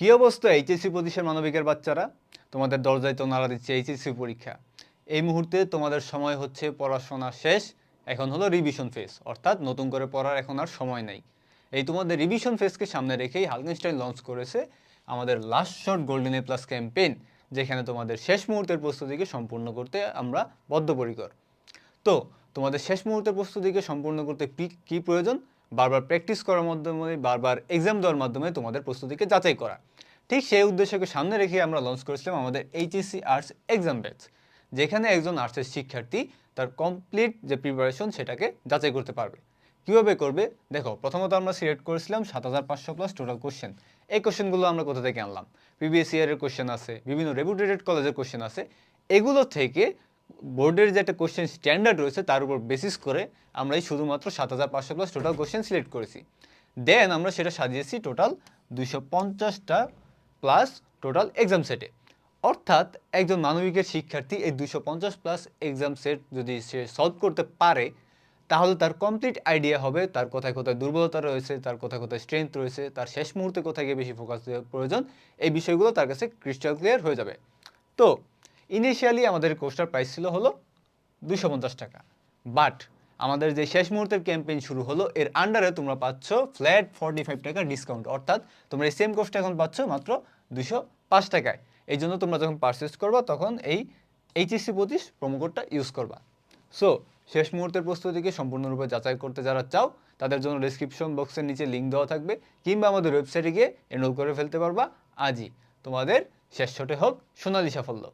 কি অবস্থা? এইচএসসি পঁচিশের মানবিকের বাচ্চারা? তোমাদের দরজায় তো নাড়া দিচ্ছে এইচএসসি পরীক্ষা। এই মুহূর্তে তোমাদের সময় হচ্ছে পড়াশোনা শেষ, এখন হলো রিভিশন ফেজ অর্থাৎ নতুন করে পড়ার এখন আর সময় নেই। এই তোমাদের রিভিশন ফেজকে সামনে রেখেই হালকেনস্টাইন লঞ্চ করেছে আমাদের last shot golden A plus campaign যেখানে তোমাদের শেষ মুহূর্তের প্রস্তুতিকে সম্পূর্ণ করতে আমরা বদ্ধপরিকর। তো, তোমাদের শেষ মুহূর্তের প্রস্তুতিকে সম্পূর্ণ করতে কি প্রয়োজন? বারবার প্র্যাকটিস করার মাধ্যমে বারবার এক্সাম দেওয়ার মাধ্যমে তোমাদের প্রস্তুতিকে যাচাই করা। ঠিক সেই উদ্দেশ্যকে সামনে রেখে আমরা লঞ্চ করেছিলাম আমাদের এইচএসসি আর্টস এক্সাম ব্যাচ যেখানে একজন আর্টসের শিক্ষার্থী তার কমপ্লিট যে প্রিপারেশন সেটাকে যাচাই করতে পারবে। কীভাবে করবে? দেখো, প্রথমত আমরা সিলেক্ট করেছিলাম সাত হাজার পাঁচশো প্লাস টোটাল কোশ্চেন এই কোশ্চেনগুলো আমরা কোথা থেকে আনলাম? প্রিভিয়াস ইয়ারের কোশ্চেন আছে, বিভিন্ন রেপুটেটেড কলেজের কোশ্চেন আছে। এগুলো থেকে বোর্ডের যে একটা কোশ্চেন স্ট্যান্ডার্ড রয়েছে, তার উপর বেসিস করে আমরা এই শুধুমাত্র সাত হাজার পাঁচশো প্লাস টোটাল কোশ্চেন সিলেক্ট করেছি। দেন আমরা সেটা সাজিয়েছি টোটাল দুইশো পঞ্চাশটা প্লাস টোটাল এক্সাম সেটে অর্থাৎ একজন মানবিকের শিক্ষার্থী এই দুশো পঞ্চাশ প্লাস এক্সাম সেট যদি সে সলভ করতে পারে, তাহলে তার কমপ্লিট আইডিয়া হবে, তার কোথায় কোথায় দুর্বলতা রয়েছে, তার কোথায় কোথায় স্ট্রেংথ রয়েছে, তার শেষ মুহূর্তে কোথায় গিয়ে বেশি ফোকাস দেওয়ার প্রয়োজন, এই বিষয়গুলো তার কাছে ক্রিস্টাল ক্লিয়ার হয়ে যাবে। তো ইনিশিয়ালি আমাদের কোর্সটার প্রাইস ছিল হলো দুশো পঞ্চাশ টাকা। বাট আমাদের যে শেষ মুহূর্তের ক্যাম্পেইন শুরু হলো, এর আন্ডারে তোমরা পাচ্ছ ফ্ল্যাট ফর্টি ফাইভ টাকা ডিসকাউন্ট অর্থাৎ তোমরা এই সেম কোর্সটা এখন পাচ্ছ মাত্র দুশো পাঁচ টাকায়। এই জন্য তোমরা যখন পারচেস করবা, তখন এই এইচএসসি পঁচিশ কোডটা ইউজ করবা। সো শেষ মুহূর্তের প্রস্তুতিকে সম্পূর্ণরূপে যাচাই করতে যারা চাও, তাদের জন্য ডিসক্রিপশন বক্সের নিচে লিঙ্ক দেওয়া থাকবে, কিংবা আমাদের ওয়েবসাইটে গিয়ে এনরোল করে ফেলতে পারবা। আজই তোমাদের শেষ ছোটে হোক সোনালি সাফল্য।